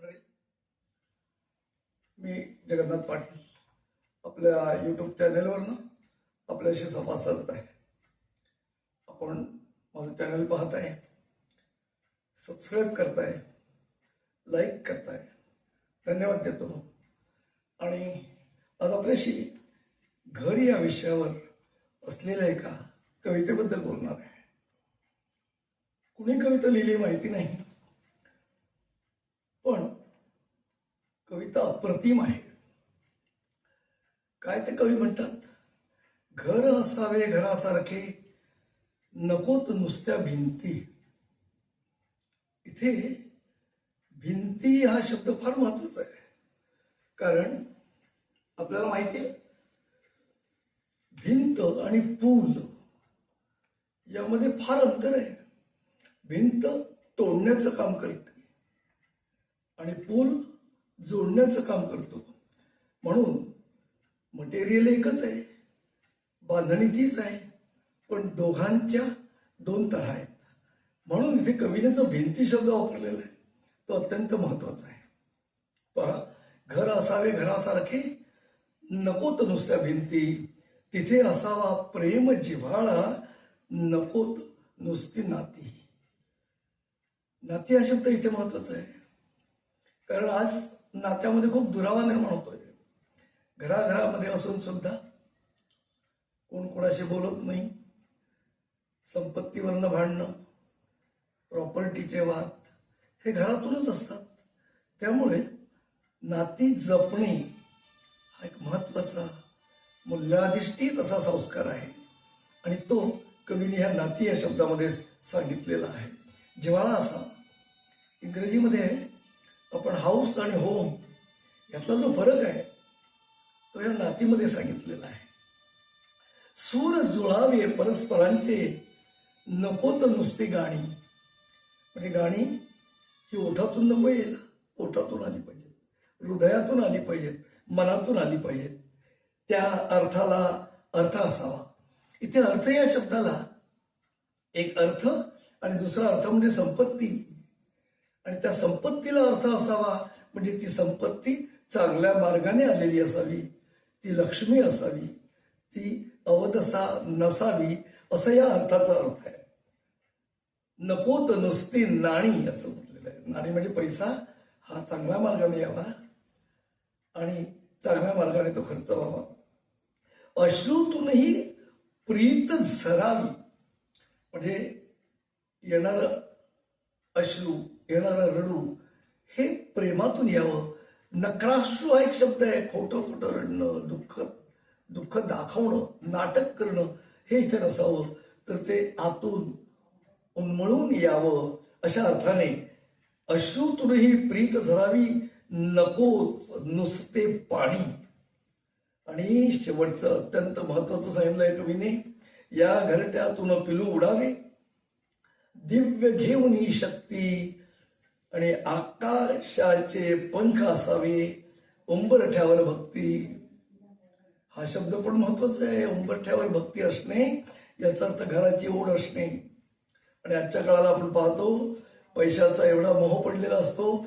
मंडळी मी जगन्नाथ पाटील आपल्या यूट्यूब चॅनेलवरनं आपल्याशी संवाद साधत आहे. आपण माझं चॅनल पाहत आहे सबस्क्राईब करताय लाईक करताय. धन्यवाद देतो. आणि आज आपल्याशी घर या विषयावर असलेल्या एका कवितेबद्दल बोलणार आहे. कुणी कविता लिहिली माहिती नाही पण कविता अप्रतिम आहे. काय ते कवी म्हणतात? घर असावे घरासारखे नकोत नुसत्या भिंती. इथे भिंती हा शब्द फार महत्त्वाचा आहे. कारण आपल्याला माहिती आहे भिंत आणि पूल यामध्ये फार अंतर आहे. भिंत तोडण्याचं काम करते आणि पूल जोडण्याचं काम करतो. म्हणून मटेरियल एकच आहे. बांधणी तीच आहे. पण दोघांच्या दोन तऱ्हा आहेत. म्हणून इथे कवीने जो भिंती शब्द वापरलेला आहे तो अत्यंत महत्त्वाचा आहे. पहा घर असावे घरासारखे नकोत नुसत्या भिंती. तिथे असावा प्रेम जिव्हाळा नकोत नुसती नाती. नाती हा शब्द इथे महत्त्वाचा आहे. कारण आज नात्यामध्ये खूप दुरावा निर्माण होतोय. घराघरामध्ये असून सुद्धा कोण कोणाशी बोलत नाही. संपत्तीवरनं भांडणं प्रॉपर्टीचे वाद हे घरातूनच असतात. त्यामुळे नाती जपणे हा एक महत्त्वाचा मूल्याधिष्ठित असा संस्कार आहे. आणि तो कवीने ह्या नाती या शब्दामध्ये सांगितलेला आहे. जिवाळा असा इंग्रजीमध्ये हाऊस आणि होम यातला जो फरक आहे तो या नातीमध्ये सांगितलेला आहे. सूर जुळावे परस्परांचे नको तर नुसती गाणी. म्हणजे गाणी ही ओठातून नको येईल ओठातून आली पाहिजेत हृदयातून आली पाहिजेत मनातून आली पाहिजेत. त्या अर्थाला अर्थ असावा. इथे अर्थ या शब्दाला एक अर्थ आणि दुसरा अर्थ म्हणजे संपत्ती आणि त्या संपत्तीला अर्थ असावा. म्हणजे ती संपत्ती चांगल्या मार्गाने आलेली असावी. ती लक्ष्मी असावी. ती अवदसा नसावी असं या अर्थाचा अर्थ आहे. नकोत नुसती नाणी असं म्हटलेलं आहे. नाणी म्हणजे पैसा हा चांगल्या मार्गाने यावा आणि चांगल्या मार्गाने तो खर्च व्हावा. अश्रूतूनही प्रीत झरावी म्हणजे येणार अश्रू येणारं रडू हे प्रेमातून यावं. नक्राश्रू हा एक शब्द आहे खोटं खोटं रडणं दुःख दुःख दाखवणं नाटक करणं हे इथे नसावं. तर ते आतून उन्मळून यावं अशा अर्थाने अश्रूतूनही प्रीत झरावी नको नुसते पाणी. आणि शेवटचं अत्यंत महत्वाचं सांगितलंय कवीने या घरट्यातून पिलू उडावे. दिव्य घेऊन ही शक्ती आणि आकाशाचे पंख असावे उंबरठ्यावर भक्ती. हा शब्द पण महत्त्वाचा आहे. उंबरठ्यावर भक्ती असणे याचा अर्थ घराची ओढ असणे. आणि आजच्या काळाला आपण पाहतो पैशाचा एवढा मोह पडलेला असतो